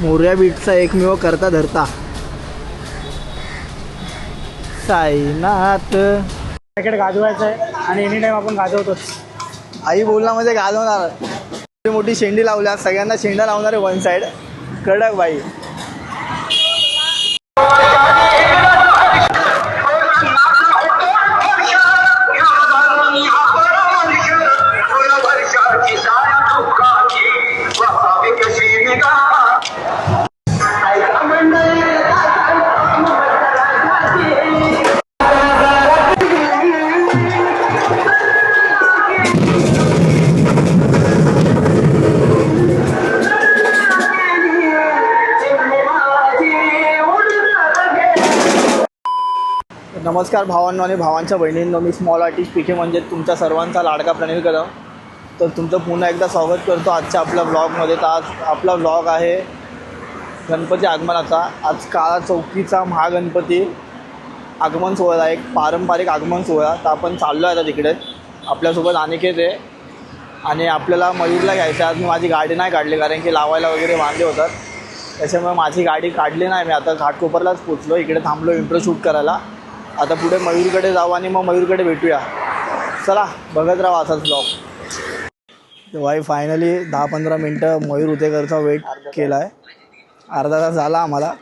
मोर्या बीटचा एकमेव करता धरता. साईनाथ. पॅकेट गाजवायचं आहे आणि एनी टाईम आपण गाजवतोच आई बोलला म्हणजे घालवणार एवढी मोठी शेंडी लावल्या. सगळ्यांना शेंडा लावणार आहे वन साईड कडक बाई. नमस्कार भावांनो आणि भावांच्या बहिणींनो मी स्मॉल आर्टिस्ट पीके म्हणजे तुमच्या सर्वांचा लाडका प्रणील कदम. तर तुमचं पुन्हा एकदा स्वागत करतो आजच्या आपल्या ब्लॉगमध्ये तर आज आपला ब्लॉग आहे गणपती आगमनाचा. आज काळा चौकीचा महागणपती आगमन सोहळा एक पारंपरिक आगमन सोहळा. तर आपण चाललो आहे आता तिकडे. आपल्यासोबत अनिकेत आहे. आणि आपल्याला मयूरला घ्यायचं आज मी माझी गाडी नाही काढली कारण की लावायला वगैरे वांदे होतात. त्याच्यामुळे माझी गाडी काढली नाही. मी आता घाटकोपरलाच पोचलो इकडे थांबलो इम्प्रो शूट करायला. आता पुढे मयूरकडे जाऊ आणि मग मयूरकडे भेटूया. चला बघत राहा असाच ब्लॉग वाई फायनली दहा पंधरा मिनटं मयूर उतेकरचा वेट केला आहे अर्धा तास झाला आम्हाला.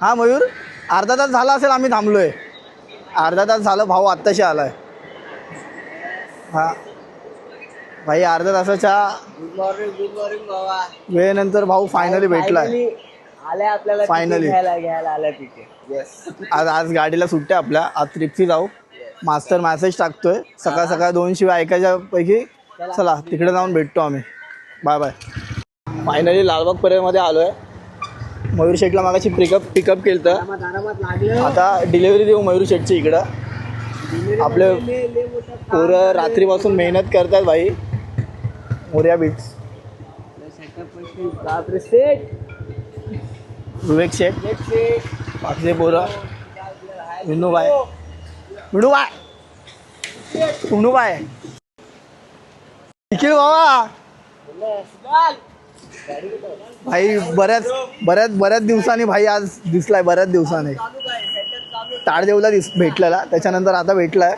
हां मयूर अर्धा तास झाला असेल आम्ही थांबलो आहे अर्धा तास झालं भाऊ आत्ताशी आला आहे हां. भाई अर्ध्या तासाच्या गुड मॉर्निंग गुड मॉर्निंग बाबा वेळेनंतर भाऊ फायनली भेटला आहे आले आपल्याला Finally. घ्यायला घ्यायला आल्या तिथे. येस आज आज गाडीला सुट्ट्या आपल्या. आज ट्रिपची जाऊ. मास्टर मॅसेज टाकतोय. सकाळ सकाळ दोन शिवाय ऐकायच्या पैकी चला. तिकडे जाऊन भेटतो आम्ही. बाय बाय फायनली लालबाग परेमध्ये आलो आहे मयूर शेठला मागाशी पिकअप पिकअप केलं तर आरामात आरामात लागलं. आता डिलेवरी देऊ मयूर शेठची इकडं. आपले पोरं रात्रीपासून मेहनत करतात भाई. मोर्या बापरे सेट विवेक शेठ सेट बोरा विनूबाय विनूबाय विनूबाय निखिल बाबा. भाई बऱ्याच बऱ्याच बऱ्याच दिवसांनी भाई आज दिसलाय बऱ्याच दिवसांनी. ताडदेवला दिस भेटलेला. त्याच्यानंतर आता भेटलाय.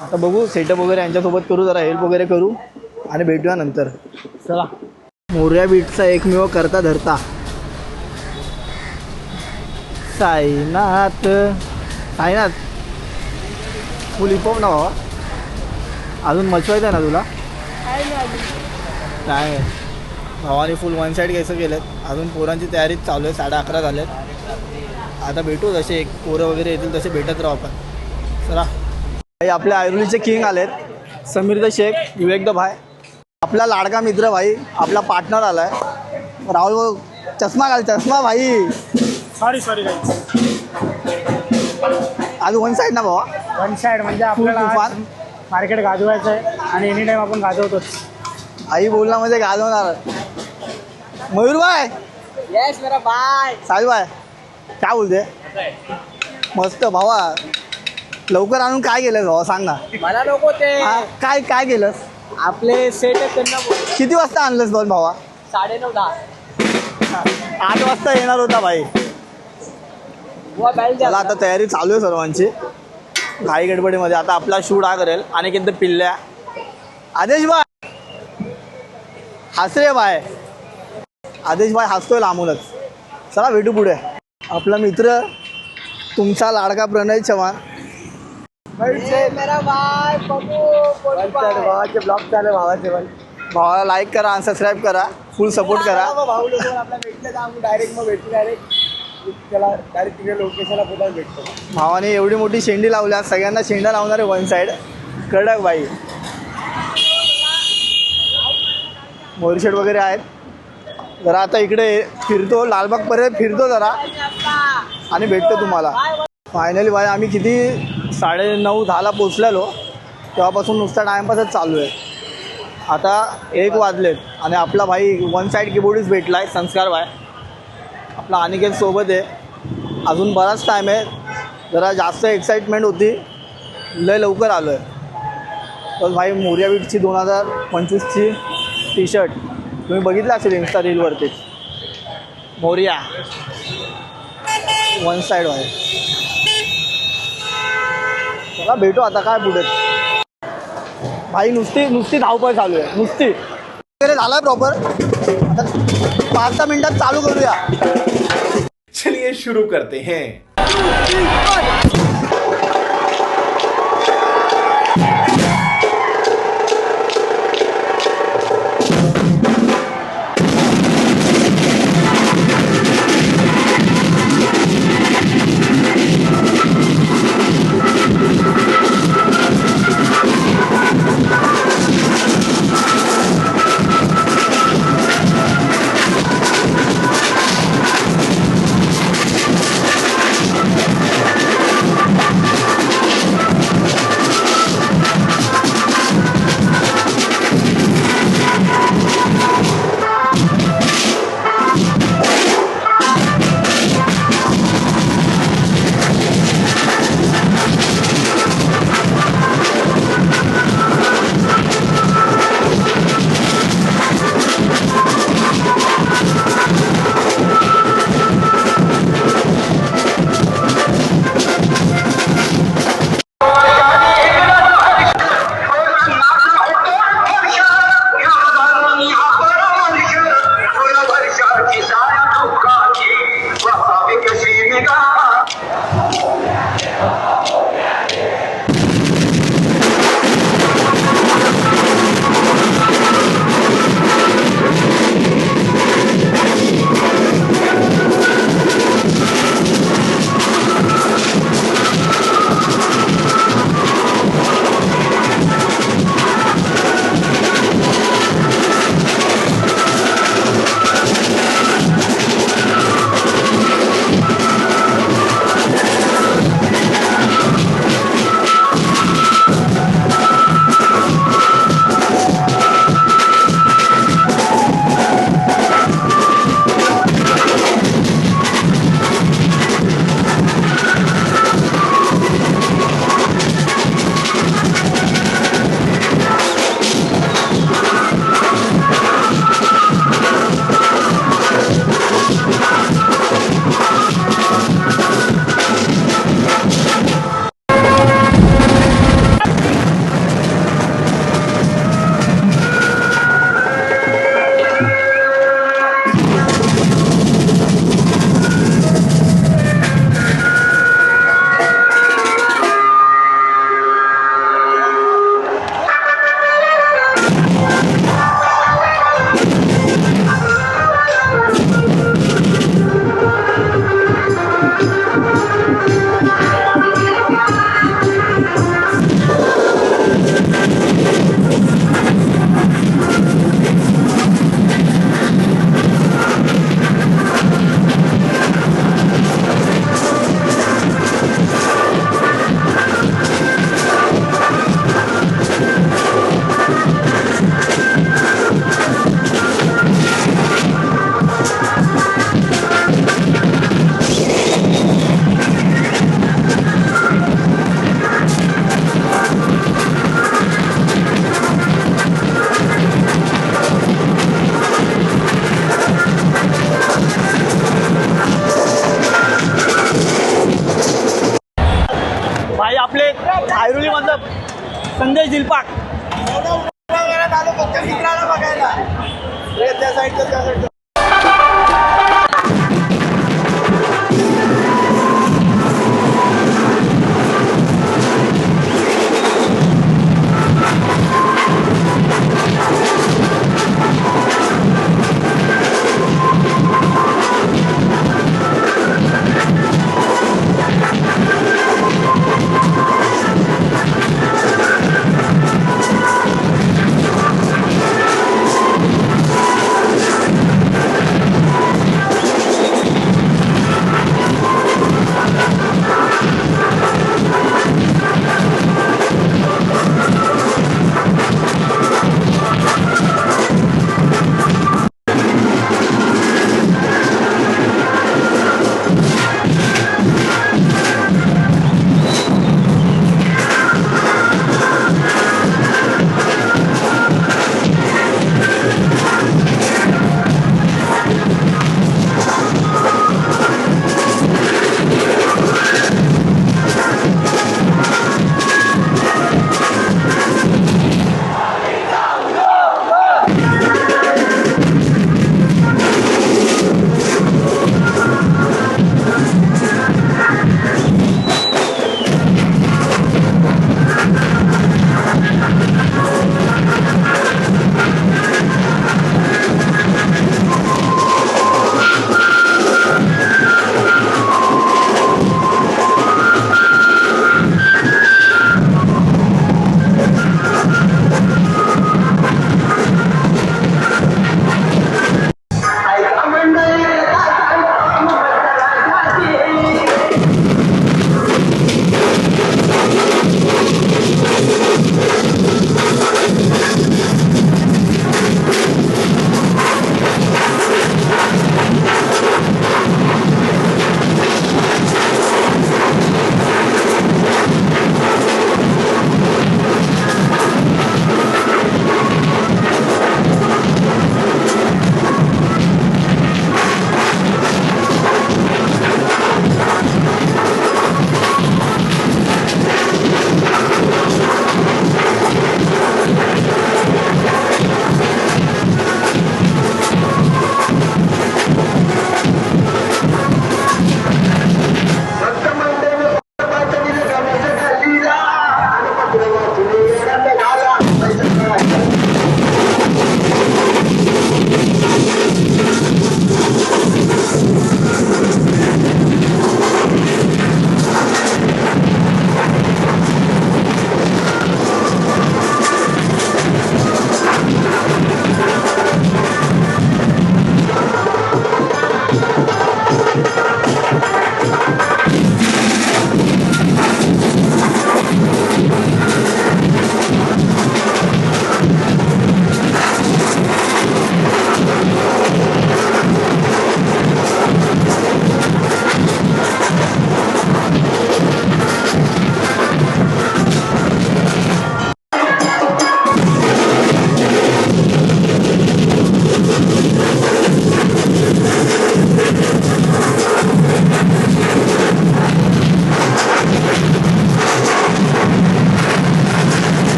आता बघू सेटअप वगैरे यांच्यासोबत करू जरा हेल्प वगैरे करू. आणि भेटूया नंतर. चला. मोर्या बीटचा एकमेव करता धरता. साईनाथ साईनाथ. फुल हिपॉप ना बाबा अजून मचवायचं आहे ना तुला? काय भावाने फुल वन साईड घ्यायचं केलं अजून पोरांची तयारी चालू आहे साडे अकरा झाल्यात आता भेटू जसे एक पोरं वगैरे येतील तसे भेटत राहू आपण. चला. भाई आपल्या आयुर्वेदचे किंग आलेत. समीर द शेख विवेक द भाई. आपला लाडका मित्र भाई आपला पार्टनर आलाय. राहुल भाऊ, चष्मा घाल चष्मा भाई. सॉरी सॉरी आज वन साईड ना भावा. वन साइड म्हणजे तुफान. आपल्याला मार्केट गाजवायचं आहे आणि एनी टाईम आपण गाजवतोच. आई बोलला म्हणजे घालवणार मयूर भाई. येस मेरा बाय साहिल भाई काय बोलते? मस्त भावा. लवकर आणून काय केलं भावा? सांग ना. मला नको ते. हा, काय काय केलंस? आपले सेट आहेत त्यांना बोल. किती वाजता आणलंस बघ भावा? साडे नऊ दहा. आठ वाजता येणार होता भाई. बुवा बैल द्या आता तयारी चालू आहे सर्वांची. घाई गडबडीमध्ये. आता आपला शूट हा करेल. आणि किती पिल्ल्या. आदेश बाय हस रे बाय आदेश बाय हसतोय लांबूनच. चला भेटू पुढे. आपला मित्र तुमचा लाडका प्रणय चव्हाण. मेरा भावाचे ब्लॉग चालू भावाचे भावाला लाईक करा आणि सबस्क्राईब करा फुल सपोर्ट करा। भाऊ लोक आपला भेटले तर आम्ही डायरेक्ट मग भेटू डायरेक्ट त्याला डायरेक्ट तिकडे लोकेशनला भेटतो. भावाने एवढी मोठी शेंडी लावल्या सगळ्यांना शेंडा लावणार आहे वन साईड कडक बाई मोरशेड वगैरे आहेत. जरा आता इकडे फिरतो लालबागपर्यंत फिरतो जरा. आणि भेटतो तुम्हाला. फायनली भाई आम्ही किती साडे नऊ दहाला पोचलेलो. तेव्हापासून नुसता टाईमपासच चालू आहे. आता एक वाजलेत आणि आपला भाई वन साईड कीबोर्डीच भेटला आहे संस्कार भाई. आपला अनिकेत सोबत आहे. अजून बराच टाईम आहे. जरा जास्त एक्साइटमेंट होती. लय लवकर आलो आहे तर भाई मोर्याबीटची दोन हजार पंचवीसची टी शर्ट तुम्ही बघितलं असेल इन्स्टा रीलवरतीच मोरिया. वन साईड आहे चला भेटू आता काय पुढे. भाई नुसती नुसती धावपळ चालू आहे नुसती. वगैरे झालाय प्रॉपर आता पाच सहा मिनिटात चालू करूया. चलिए शुरू करते हैं. Idil Pak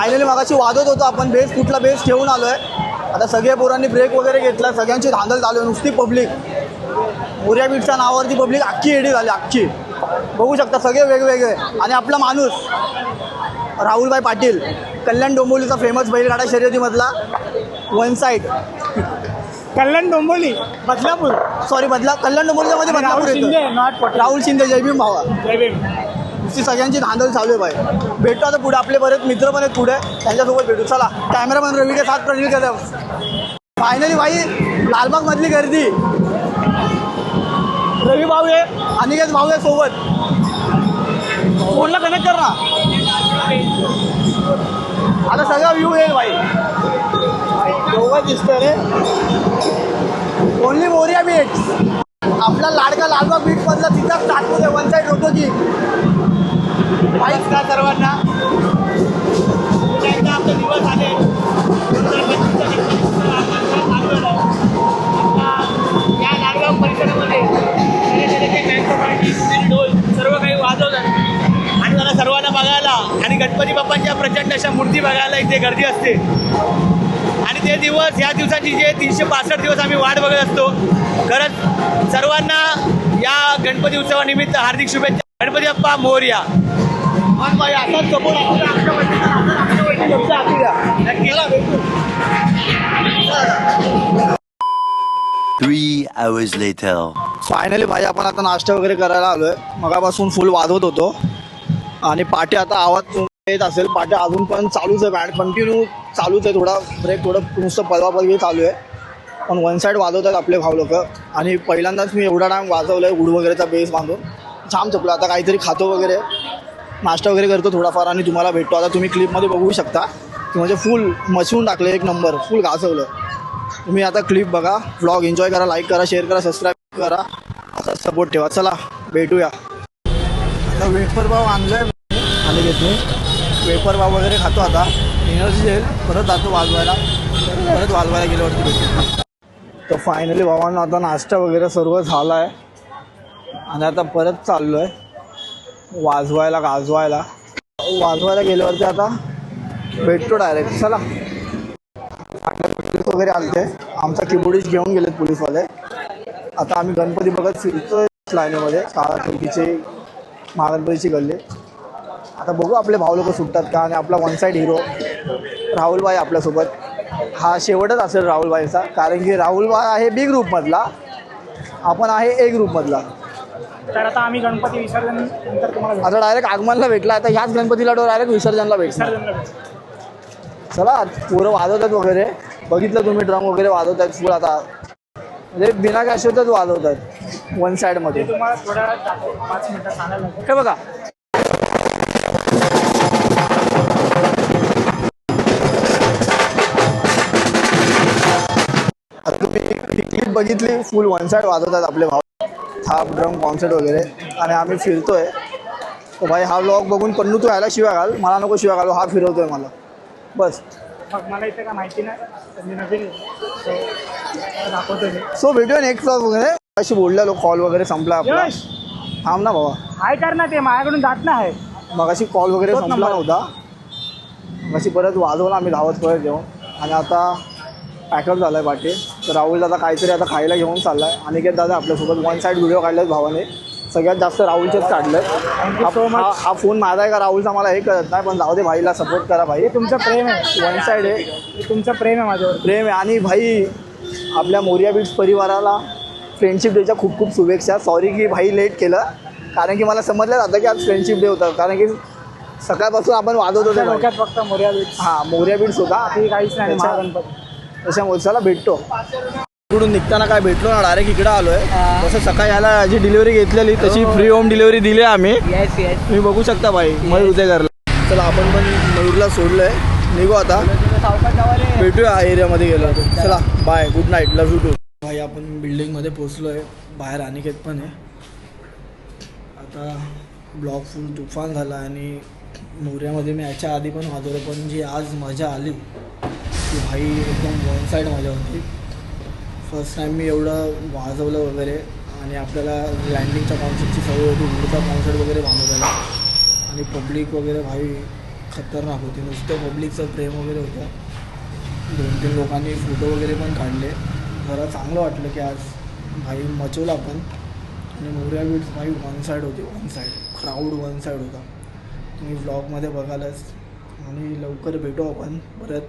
फायनली मागाशी वाजत होतो आपण. बेस कुठला बेस ठेवून आलो आहे आता सगळ्या पोरांनी ब्रेक वगैरे घेतला. सगळ्यांची धांदल चालू आहे. नुसती पब्लिक मोर्या बीटच्या नावावरती पब्लिक अख्खी एडी झाली अख्खी. बघू शकता सगळे वेगवेगळे. आणि आपला माणूस राहुलभाई पाटील कल्याण डोंबिवलीचा फेमस बैलगाडा शर्यतीमधला one side Kalyan Dombivli Badlapur. Sorry बदला कल्याण डोंबिवलीच्या मध्ये बदलापूर राहुल शिंदे नॉट राहुल शिंदे जयभीम भावा. जय ती सगळ्यांची धांदल चालू आहे बाई भेटतो आता पुढे आपले बरेच मित्र पण आहेत पुढे त्यांच्यासोबत भेटू. चला कॅमेरामॅन रवी के साथ प्रणील कदम फायनली भाई लालबाग मधली गर्दी. रवी भाऊ आहे अनिकेत भाऊ आहे सोबत. फोनला कनेक्ट कर ना. आता सगळा व्ह्यू येईल भाई. दोघं दिसतंय रे. ओनली मोरिया बीट्स आपला लाडका लालबाग बीट मधला तिथंच टाकतो वन साईड होतो की. माहीत का सर्वांना? पुन्हा एकदा आपले दिवस आले या लाडगाव परिसरामध्ये ढोल सर्व काही वाजवलं आणि मला सर्वांना बघायला आणि गणपती बाप्पांच्या प्रचंड अशा मूर्ती बघायला इथे गर्दी असते. आणि ते दिवस ह्या दिवसाची जे तीनशे पासष्ट दिवस आम्ही वाट बघत असतो खरंच सर्वांना या गणपती उत्सवानिमित्त हार्दिक शुभेच्छा. गणपती बाप्पा मोर्या. Three hours later. फायनली भाई आपण आता नाश्ता वगैरे करायला आलोय. मगापासून फुल वाजवत होतो. आणि पाटे आता आवाज येत असेल. पाटे अजून पण चालूच आहे बँड कंटिन्यू चालूच आहे थोडा ब्रेक थोडं नुसतं पलवापलवी चालू आहे पण वन साईड वाजवतात आपले भाऊ लोक. आणि पहिल्यांदाच मी एवढा टाइम वाजवलं आहे गुड वगैरेचा बेस बांधून. छान चपलं. आता काहीतरी खातो वगैरे. नाश्ता वगैरे करतो थोडाफार आणि तुम्हाला भेटतो. आता तुम्ही क्लिपमध्ये बघू शकता की म्हणजे फुल मचवून टाकलं एक नंबर फुल घासवलं तुम्ही आता क्लिप बघा ब्लॉग एन्जॉय करा लाईक करा शेअर करा सबस्क्राईब करा. असा सपोर्ट ठेवा. चला भेटूया. आता वेफर पाव आणलं आहे आणि घेत मी वेफर पाव वगैरे खातो आता. एनर्जी येईल. परत जातो वाजवायला. परत वाजवायला गेल्यावरती भेटतो तर फायनली भावांना आता नाश्ता वगैरे सर्व झाला आहे आणि आता परत चाललो आहे वाजवायला गाजवायला. वाजवायला गेल्यावरती आता भेटतो डायरेक्ट चला. पोलीस वगैरे आलते. आमचा किबोडीच घेऊन गेलेत पोलीसवाले. आता आम्ही गणपती बघत फिरतोय लाईनीमध्ये काळा खिडकीचे महागणपतीची गल्ली. आता बघू आपले भाऊ लोक सुटतात का आणि आपला वन साईड हिरो राहुलबाई आपल्यासोबत. हा शेवटच असेल राहुलबाईचा कारण की राहुलबाई आहे बी ग्रुपमधला आपण आहे ए ग्रुपमधला तर आता आम्ही गणपती विसर्जन नंतर तुम्हाला. आता डायरेक्ट आगमनला भेटला आता ह्याच गणपतीला डायरेक्ट विसर्जनला भेटणार विसर्जनला भेटू. चला पोरं वाजवतात वगैरे बघितलं तुम्ही ड्रम वगैरे वाजवतात फुल आता म्हणजे बिना कॅशोतच वाजवतात वन साईडमध्ये ते तुम्हाला थोड्या वेळात. पाच मिनिटं सांगायला लागेल. हे बघा आता तुम्ही क्लिप बघितली फुल वन साईड वाजवतात आपले भाव थाप ड्रम कॉन्सर्ट वगैरे आणि आम्ही फिरतोय. तर भाई हा व्लॉग बघून पन्नू तू यायला शिवाय घाल. मला नको शिवाय घालू हा फिरवतोय मला. बस. मग मला इथे काय माहिती नाही आहे. दाखवतो सो भेटूया नेक्स्ट व्लॉग वगैरे अशी बोललेलो कॉल वगैरे संपला आपला. थांब ना बाबा. हाय कर ना ते माझ्याकडून जात नाही मगाशी कॉल वगैरे संपला नंबर. नव्हता. मगाशी परत वाजवला आम्ही धावत परत घेऊन आणि आता पॅकअप झाला आहे पाठी. तर राहुल दादा काहीतरी आता खायला घेऊन चालला आहे अनिकेत दादा आपल्यासोबत वन साईड व्हिडिओ काढले भावाने. सगळ्यात जास्त राहुलचेच काढले. हा हा फोन माझा आहे का राहुलचा मला हे कळत नाही पण जाऊ दे भाईला सपोर्ट करा भाई. तुमचं प्रेम आहे. वन साईड आहे. हे तुमचं प्रेम आहे माझ्यावर. प्रेम आहे. आणि भाई आपल्या मोरिया बीट्स परिवाराला फ्रेंडशिप डेच्या खूप खूप शुभेच्छा. सॉरी की भाई लेट केलं. कारण की मला समजलं जातं की आज फ्रेंडशिप डे होता. कारण की सकाळपासून आपण वाजवत होतो फक्त मोर्या बीच हां मोरिया बीट्स होता. काहीच नाही. त्याच्यामुळे चला भेटतो. इकडून निघताना काय भेटलो ना डायरेक्ट इकडे आलोय. जसं सकाळी याला जी डिलिव्हरी घेतलेली तशी फ्री होम डिलिव्हरी दिली आम्ही. तुम्ही बघू शकता भाई मयूर उदयगरला. चला आपण पण मयूरला सोडलंय. निघू आता. भेटूया एरियामध्ये गेलो चला bye good night love you too भाई आपण बिल्डिंगमध्ये पोचलो आहे बाहेर अनिकेत पण आहे. आता ब्लॉक फुल तुफान झाला आणि मोऱ्यामध्ये मी याच्या आधी पण वाजवलं पण जी आज मजा आली ती भाई एकदम वन साईड मजा होती फर्स्ट टाईम मी एवढं वाजवलं वगैरे आणि आपल्याला लँडिंगच्या कॉन्सेप्टची सवय होती पुढचा कॉन्सर्ट वगैरे बांधवलेला आणि पब्लिक वगैरे भाई खतरनाक होती. नुसतं पब्लिकचं प्रेम वगैरे होतं. दोन तीन लोकांनी फोटो वगैरे पण काढले. जरा चांगलं वाटलं की आज भाई मचवलं आपण. आणि मोर्या बीट्स भाई वन साईड होती one side crowd one side होता. तुम्ही व्लॉगमध्ये बघालच. आणि लवकर भेटू आपण परत.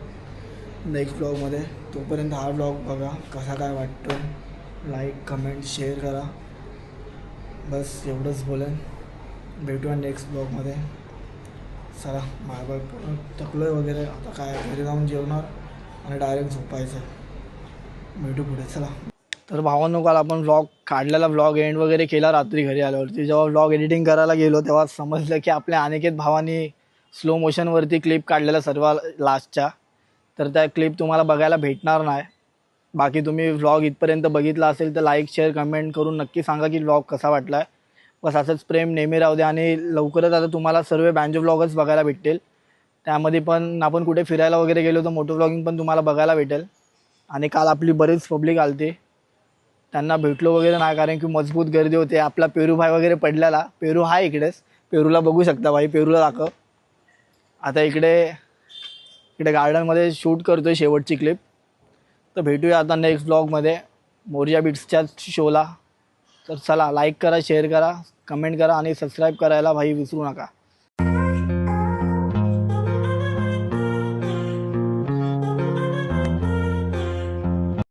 नेक्स्ट ब्लॉगमध्ये तोपर्यंत हा ब्लॉग बघा कसा काय वाटतो लाईक कमेंट शेअर करा. बस एवढंच बोलेन. भेटूया नेक्स्ट ब्लॉगमध्ये चला मायबाग पूर्ण थकलो आहे वगैरे. आता काय घरी जाऊन जेवणार आणि डायरेक्ट झोपायचं भेटू पुढे चला. तर भावांनो काल आपण व्लॉग काढलेला व्लॉग एंड वगैरे केला रात्री घरी आल्यावरती. जेव्हा व्लॉग एडिटिंग करायला गेलो तेव्हा समजलं की आपल्या अनिकेत भावानी स्लो मोशनवरती क्लिप काढलेला सर्व लास्टच्या तर त्या क्लिप तुम्हाला बघायला भेटणार नाही. बाकी तुम्ही व्लॉग इथपर्यंत बघितला असेल तर लाईक शेअर कमेंट करून नक्की सांगा की व्लॉग कसा वाटला आहे बस असंच प्रेम नेहमी राहू द्या आणि लवकरच आता तुम्हाला सर्व बँजो व्लॉगच बघायला भेटतील. त्यामध्ये पण आपण कुठे फिरायला वगैरे गेलो तर मोटो व्लॉगिंग पण तुम्हाला बघायला भेटेल. आणि काल आपली बरीच पब्लिक आलती. त्यांना भेटलो वगैरे नाही कारण की मजबूत गर्दी होते. आपला पेरू भाई वगैरे पडलेला. पेरू हा इकडेच. पेरूला बघू शकता भाई. पेरूला दाखव. आता इकडे इकडे गार्डनमध्ये शूट करतो आहे शेवटची क्लिप तर भेटूया आता नेक्स्ट ब्लॉगमध्ये मोर्या बिट्सच्या शोला तर चला लाईक करा शेअर करा कमेंट करा आणि सबस्क्राईब करायला भाई विसरू नका.